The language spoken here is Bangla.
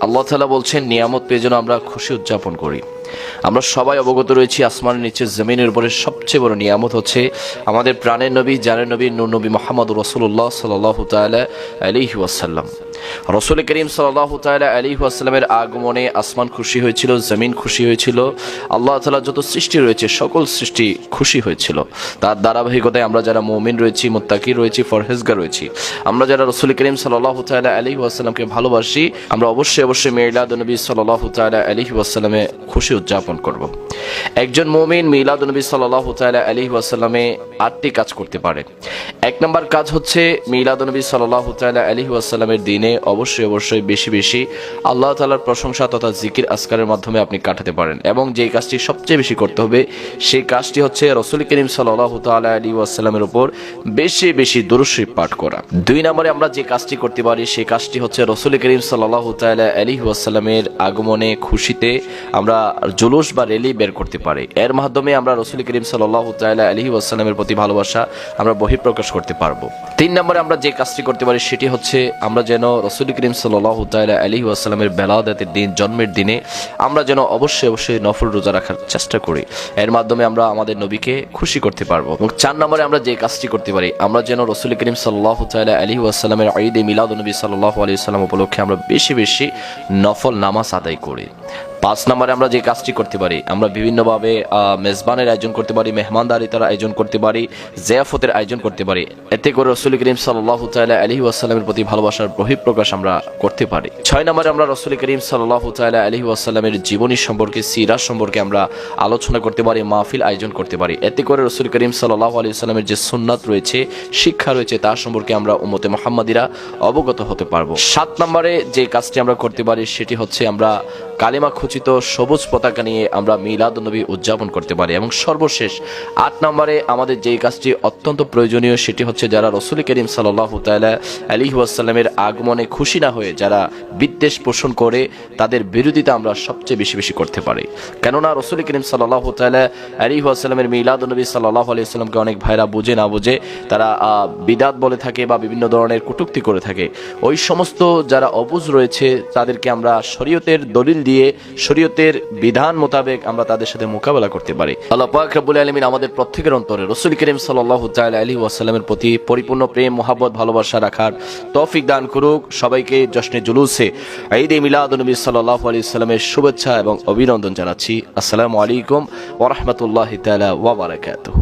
আল্লাহ তাআলা বলছেন, নিয়ামত পেয়ে যেন আমরা খুশি উদযাপন করি। আমরা সবাই অবগত রয়েছি, আসমানের নিচে, জমিনের উপরে সবচেয়ে বড় নিয়ামত হচ্ছে আমাদের প্রাণের নবী জানের নবী নবী মোহাম্মদ রসুল্লাহ সাল্লাহ তাআলা ওয়াসাল্লাম। রসুল করিম সাল্লাহ তাআলা আলাইহি ওয়াসাল্লামের আগমনে আসমান খুশি হয়েছিল, জমিন খুশি হয়েছিল, আল্লাহ তাআলা যত সৃষ্টি রয়েছে, সকল সৃষ্টি খুশি হয়েছিল। তার ধারাবাহিকতায় আমরা যারা মৌমিন রয়েছি মুত্তাকি রয়েছি ফরহেজগা রয়েছি, আমরা যারা রসুল করিম সাল্লাহ তাআলা আলাইহি ওয়াসাল্লামকে ভালোবাসি, আমরা অবশ্যই অবশ্যই মিলাদ নবী সাল্লাহ তাআলা আলাইহি ওয়াসাল্লামে খুশি উদযাপন করব। একজন মৌমিন মিলাদ নবী সাল্লাহ তাআলা আলাইহি ওয়াসাল্লামে আটটি কাজ করতে পারে। এক নম্বর কাজ হচ্ছে মিলাদ নবী সাল্লাহ তাআলা আলাইহি ওয়াসাল্লামের দিনে অবশ্যই অবশ্যই বেশি বেশি আল্লাহ তাআলার প্রশংসা তথা জিকির আসকারের মাধ্যমে আপনি কাটাতে পারেন। এবং যে কাজটি সবচেয়ে বেশি করতে হবে, সেই কাজটি হচ্ছে রসুল করিম সাল্লাহ তাআলা আলাইহি ওয়াসাল্লামের উপর বেশি বেশি দুরুশরীফ পাঠ করা। দুই নম্বরে আমরা যে কাজটি করতে পারি, সেই কাজটি হচ্ছে রসুল করিম সাল্লাহ তাআলা আলাইহি ওয়াসাল্লামের আগমনে খুশিতে আমরা জুলুস বা রেলি বের করতে পারি। এর মাধ্যমে আমরা রসুল করিম সাল্লাহ তাআলা আলাইহি ওয়াসাল্লামের প্রতি ভালোবাসা আমরা বহিঃপ্রকাশ করতে পারব। তিন নম্বরে আমরা যে কাজটি করতে পারি, সেটি হচ্ছে আমরা যেন রসুল করিম সাল্লাহ তাইলা আলাইহি ওয়াসাল্লামের বেলাদাতের দিন, জন্মের দিনে আমরা যেন অবশ্যই অবশ্যই নফল রোজা রাখার চেষ্টা করি। এর মাধ্যমে আমরা আমাদের নবীকে খুশি করতে পারব এবং চার নম্বরে আমরা যে কাজটি করতে পারি, আমরা যেন রসুল করিম সাল্লাহ তাইলা আলাইহি ওয়াসাল্লামের ঈদে মিলাদ নবী সাল্লাহ আলী সাল্লাম উপলক্ষে আমরা বেশি বেশি নফল নামাজ আদায় করি। পাঁচ নম্বরে আমরা যে কাজটি করতে পারি, আমরা বিভিন্নভাবে মেজবানের আয়োজন করতে পারি, মেহমানদারিতার আয়োজন করতে পারি, জেয়াফতের আয়োজন করতে পারি। এতে করে রসুল করিম সাল্লাহ তাল্লাহ আলহি ওয়াসাল্লামের প্রতি ভালোবাসার বহিঃপ্রকাশ আমরা করতে পারি। ছয় নম্বরে আমরা রসুল করিম সাল্লাহ তাল্লাহ আলহি ওয়াসাল্লামের জীবনী সম্পর্কে, সিরাজ সম্পর্কে আমরা আলোচনা করতে পারি, মাহফিল আয়োজন করতে পারি। এতে করে রসুল করিম সাল্লাহ আলি সাল্লামের যে সুন্নাত রয়েছে, শিক্ষা রয়েছে তার সম্পর্কে আমরা উমতে মোহাম্মদিরা অবগত হতে পারব। সাত নম্বরে যে কাজটি আমরা করতে পারি, সেটি হচ্ছে আমরা কালিমা খচিত সবুজ পতাকা নিয়ে আমরা মিলাদ নবী উদযাপন করতে পারি। এবং সর্বশেষ আট নম্বরে আমাদের যেই কাজটি অত্যন্ত প্রয়োজনীয়, সেটি হচ্ছে যারা রসুল করিম সাল্লাহ তাল্লাহ আলী আগমনে খুশি না হয়ে যারা বিদ্বেষ পোষণ করে, তাদের বিরোধিতা আমরা সবচেয়ে বেশি বেশি করতে পারি। কেননা রসুল করিম সাল্লাহ তাল্লাহ আলী ওয়াসাল্লামের মিলাদ নবী সাল্লাহ আলিয়াল্লামকে অনেক ভাইরা বুঝে না বুঝে, তারা বিদাত বলে থাকে বা বিভিন্ন ধরনের কটুক্তি করে থাকে। ওই সমস্ত যারা অবুজ রয়েছে, তাদেরকে আমরা শরীয়তের দলিল দিয়ে শরীয়তের বিধান মোতাবেক আমরা তাদের সাথে মোকাবেলা করতে পারি। আল্লাহ পাক রাব্বুল আলামিন আমাদের প্রত্যেকের অন্তরে রসুল করিম সাল্লাল্লাহু তাআলা আলাইহি ওয়াসাল্লামের প্রতি পরিপূর্ণ প্রেম, মোহাব্বত, ভালোবাসা রাখার তৌফিক দান করুক। সবাইকে জশ্নে জুলুসে, ঈদে মিলাদ নবী সাল্লাল্লাহু আলাইহি সাল্লামের শুভেচ্ছা এবং অভিনন্দন জানাচ্ছি। আসসালামু আলাইকুম ওয়া রাহমাতুল্লাহি তাআলা ওয়া বারাকাতুহু।